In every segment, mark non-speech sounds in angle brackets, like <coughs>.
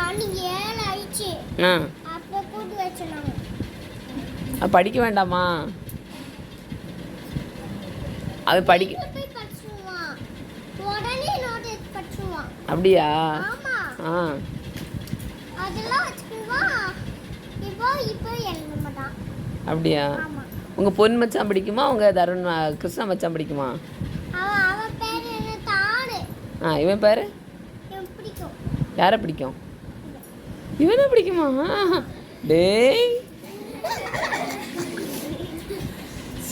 மணி ஏழு ஆயிடுச்சு. ஆ. அப்போ கூட்டு படிக்க வேண்டாமா? அது படிக்க அப்படியா? ஆ. அதெல்லாம் அப்படியா? ஆமா. உங்கள் பொன் மச்சான் பிடிக்குமா? உங்கள் தருண் கிருஷ்ணா மச்சான் பிடிக்குமா? ஆ இவன் பேர்? யாரை பிடிக்கும்? இவனை பிடிக்குமா? டேய்.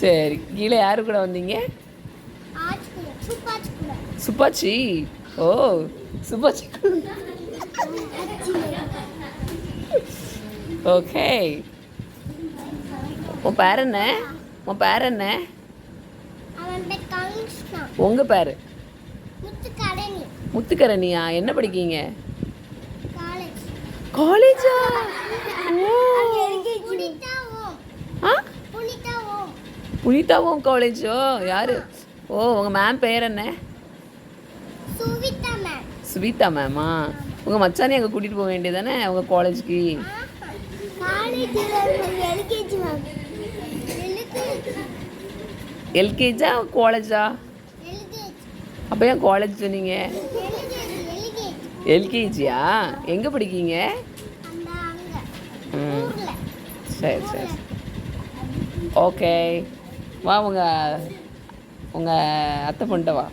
சரி கீழே யாரு கூட வந்தீங்க? சூப்பாச்சு. ஓ சுப்பாச்சி. ஓகே. உன் பேர் என்ன? உன் பேர் என்ன? உங்கள் பேர்? முத்துக்கரணியா. என்ன படிக்கீங்க காலேஜா? ஓ. புனிதாவும் காலேஜோ? யாரு? ஓ உங்கள் மேம் பேர் என்ன? சுவிதா மேம் உங்கள் மச்சானே அங்கே கூட்டிகிட்டு போக வேண்டியதானே உங்கள் காலேஜ்க்கு? எல்கேஜி காலேஜா? அப்போ ஏன் காலேஜ் சொன்னீங்க? எல்கேஜியா எங்கே படிக்கீங்க? ம். சரி சரி ஓகே. வா உங்கள் உங்கள் அத்தை பொண்ட வா.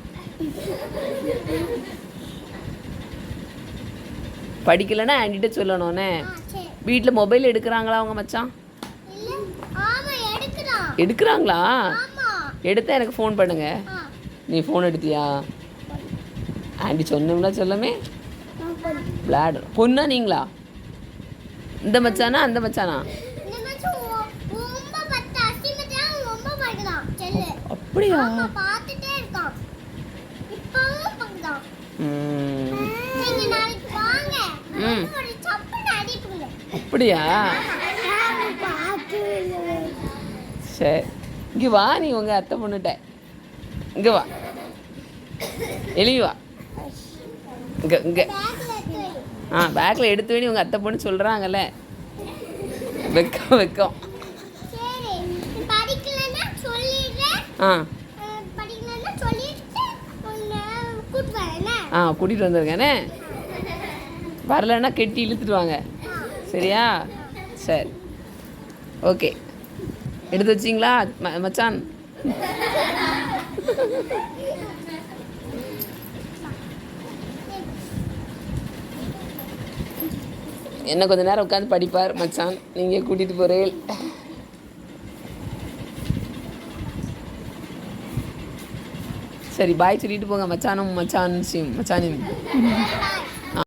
படிக்கலைன்னா ஆண்டிகிட்ட சொல்லணும்னே. வீட்டில் மொபைல் எடுக்கிறாங்களா உங்கள் மச்சான்? எடுக்கிறாங்களா? ஆமாம் எடுத்தா எனக்கு ஃபோன் பண்ணுங்க. ஆ. நீ ஃபோன் எடுத்தியா? ஆண்டி சொன்னோம்னா சொல்லமே. விளையாடு பொண்ணா நீங்களா? இந்த மச்சானா அந்த மச்சானா? இந்த மாதம் ரொம்ப பத்து அசிமத்தான் ரொம்ப படிக்கிறான் செல்லு. அப்படியா? அப்படியா? சரி இங்கே வா நீ உங்கள் அத்தை பொண்ணுட்ட இங்கே வா. <coughs> எழுதி வா. இங்கே இங்கே. ஆ பேக்கில் எடுத்து வேணி உங்கள் அத்தை பொண்ணு சொல்கிறாங்கல்ல வெக்கம் வெக்கம். ஆ. ஆ கூட்டிகிட்டு வந்திருக்கேனே. வரலைன்னா கெட்டி இழுத்துட்டு வாங்க சரியா? சரி. ஓகே. எடுத்து வச்சிங்களா மச்சான்? என்ன கொஞ்ச நேரம் உட்காந்து படிப்பார் மச்சான். நீங்கள் கூட்டிகிட்டு போகிறேன் சரி பாய் சொல்லிட்டு போங்க மச்சானும் மச்சான் சிம் மச்சானின்.